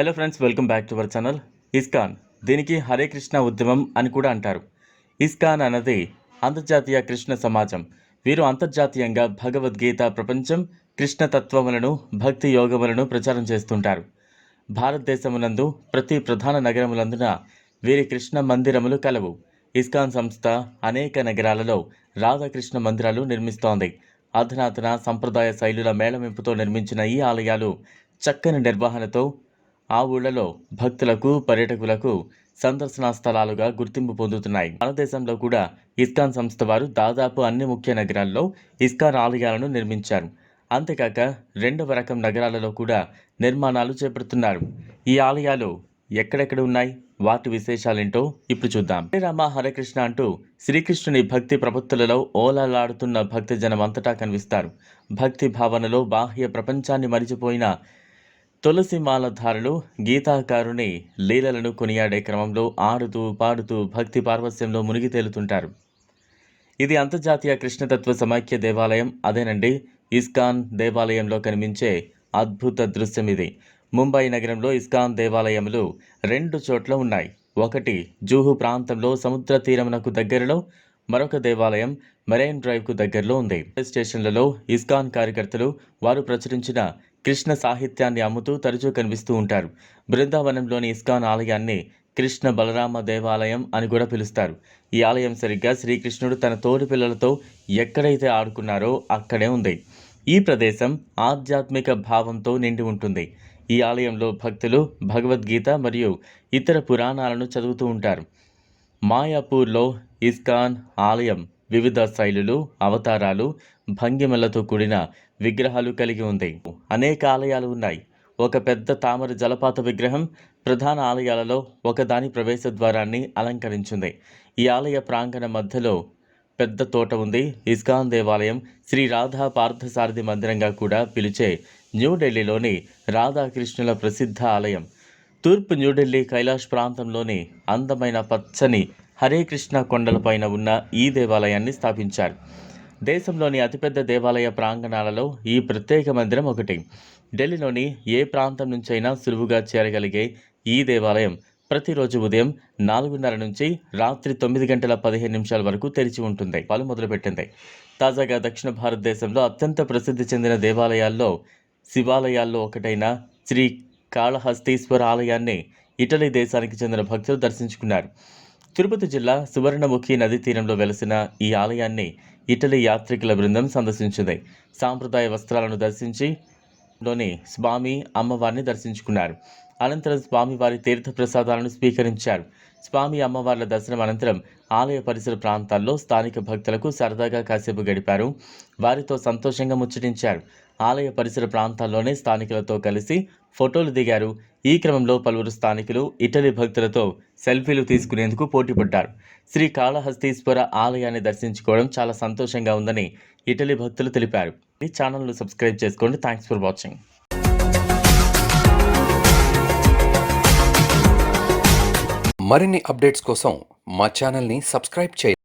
Hello friends welcome back to our channel ISKCON దీనికి హరే కృష్ణ ఉద్యమం అని కూడా అంటారు. ఇస్కాన్ అన్నది అంతర్జాతీయ కృష్ణ సమాజం. వీరు అంతర్జాతీయంగా భగవద్గీత ప్రపంచం కృష్ణ తత్వములను భక్తి యోగములను ప్రచారం చేస్తుంటారు. భారతదేశమునందు ప్రతి ప్రధాన నగరములందున వీరి కృష్ణ మందిరములు కలవు. ఇస్కాన్ సంస్థ అనేక నగరాలలో రాధాకృష్ణ మందిరాలు నిర్మిస్తోంది. అధునాతన సంప్రదాయ శైలుల మేళవింపుతో నిర్మించిన ఈ ఆలయాలు చక్కని నిర్వహణతో ఆ ఊళ్ళలో భక్తులకు పర్యాటకులకు సందర్శనా స్థలాలుగా గుర్తింపు పొందుతున్నాయి. భారతదేశంలో కూడా ఇస్కాన్ సంస్థ వారు దాదాపు అన్ని ముఖ్య నగరాల్లో ఇస్కాన్ ఆలయాలను నిర్మించారు. అంతేకాక రెండవ రకం నగరాలలో కూడా నిర్మాణాలు చేపడుతున్నారు. ఈ ఆలయాలు ఎక్కడెక్కడ ఉన్నాయి? వాటి విశేషాలేంటో ఇప్పుడు చూద్దాం. శ్రీరామ రామ హరే కృష్ణ అంటూ శ్రీకృష్ణుని భక్తి ప్రపత్తులలో ఓలాలాడుతున్న భక్తి జనం అంతటా కనిపిస్తారు. భక్తి భావనలో బాహ్య ప్రపంచాన్ని మరిచిపోయిన తులసి మాలధారులు గీతాకారుని లీలలను కొనియాడే క్రమంలో ఆడుతూ పాడుతూ భక్తి పార్వస్యంలో మునిగి తేలుతుంటారు. ఇది అంతర్జాతీయ కృష్ణతత్వ సమాఖ్య దేవాలయం. అదేనండి ఇస్కాన్ దేవాలయంలో కనిపించే అద్భుత దృశ్యం ఇది. ముంబై నగరంలో ఇస్కాన్ దేవాలయములు రెండు చోట్ల ఉన్నాయి. ఒకటి జూహు ప్రాంతంలో సముద్ర తీరమునకు దగ్గరలో మరొక దేవాలయం మెరైన్ డ్రైవ్కు దగ్గరలో ఉంది. స్టేషన్లలో ఇస్కాన్ కార్యకర్తలు వారు ప్రచురించిన కృష్ణ సాహిత్యాన్ని అమ్ముతూ తరచూ కనిపిస్తూ ఉంటారు. బృందావనంలోని ఇస్కాన్ ఆలయాన్ని కృష్ణ బలరామ దేవాలయం అని కూడా పిలుస్తారు. ఈ ఆలయం సరిగ్గా శ్రీకృష్ణుడు తన తోటి పిల్లలతో ఎక్కడైతే ఆడుకున్నారో అక్కడే ఉంది. ఈ ప్రదేశం ఆధ్యాత్మిక భావంతో నిండి ఉంటుంది. ఈ ఆలయంలో భక్తులు భగవద్గీత మరియు ఇతర పురాణాలను చదువుతూ ఉంటారు. మాయాపూర్లో ఇస్కాన్ ఆలయం వివిధ శైలులు అవతారాలు భంగిమలతో కూడిన విగ్రహాలు కలిగి ఉంది. అనేక ఆలయాలు ఉన్నాయి. ఒక పెద్ద తామర జలపాత విగ్రహం ప్రధాన ఆలయాలలో ఒకదాని ప్రవేశ ద్వారాన్ని అలంకరించింది. ఈ ఆలయ ప్రాంగణ మధ్యలో పెద్ద తోట ఉంది. ఇస్కాన్ దేవాలయం శ్రీ రాధా పార్థసారథి మందిరంగా కూడా పిలిచే న్యూఢిల్లీలోని రాధాకృష్ణుల ప్రసిద్ధ ఆలయం. తూర్పు న్యూఢిల్లీ కైలాష్ ప్రాంతంలోని అందమైన పచ్చని హరే కృష్ణ కొండలపైన ఉన్న ఈ దేవాలయాన్ని స్థాపించారు. దేశంలోని అతిపెద్ద దేవాలయ ప్రాంగణాలలో ఈ ప్రత్యేక మందిరం ఒకటి. ఢిల్లీలోని ఏ ప్రాంతం నుంచైనా సులువుగా చేరగలిగే ఈ దేవాలయం ప్రతిరోజు ఉదయం నాలుగున్నర నుంచి రాత్రి తొమ్మిది గంటల పదిహేను నిమిషాల వరకు తెరిచి ఉంటుంది. పలు మొదలుపెట్టింది. తాజాగా దక్షిణ భారతదేశంలో అత్యంత ప్రసిద్ధి చెందిన దేవాలయాల్లో శివాలయాల్లో ఒకటైన శ్రీ కాళహస్తీశ్వర ఆలయాన్ని ఇటలీ దేశానికి చెందిన భక్తులు దర్శించుకున్నారు. తిరుపతి జిల్లా సువర్ణముఖి నదీ తీరంలో వెలసిన ఈ ఆలయాన్ని ఇటలీ యాత్రికుల బృందం సందర్శించింది. సాంప్రదాయ వస్త్రాలను దర్శించి లోని స్వామి అమ్మవారిని దర్శించుకున్నారు. అనంతరం స్వామివారి తీర్థ ప్రసాదాలను స్వీకరించారు. స్వామి అమ్మవార్ల దర్శనం అనంతరం ఆలయ పరిసర ప్రాంతాల్లో స్థానిక భక్తులకు సరదాగా కాసేపు గడిపారు. వారితో సంతోషంగా ముచ్చటించారు. ఆలయ పరిసర ప్రాంతాల్లోనే స్థానికులతో కలిసి ఫోటోలు దిగారు. ఈ క్రమంలో పలువురు స్థానికులు ఇటలీ భక్తులతో సెల్ఫీలు తీసుకునేందుకు పోటీపడ్డారు. శ్రీ కాళహస్తీశ్వర ఆలయాన్ని దర్శించుకోవడం చాలా సంతోషంగా ఉందని ఇటలీ భక్తులు తెలిపారు. ఈ ఛానల్ను సబ్స్క్రైబ్ చేసుకోండి. Thanks for watching. మరిన్ని అప్డేట్స్ కోసం మా ఛానల్ని సబ్స్క్రైబ్ చేయండి.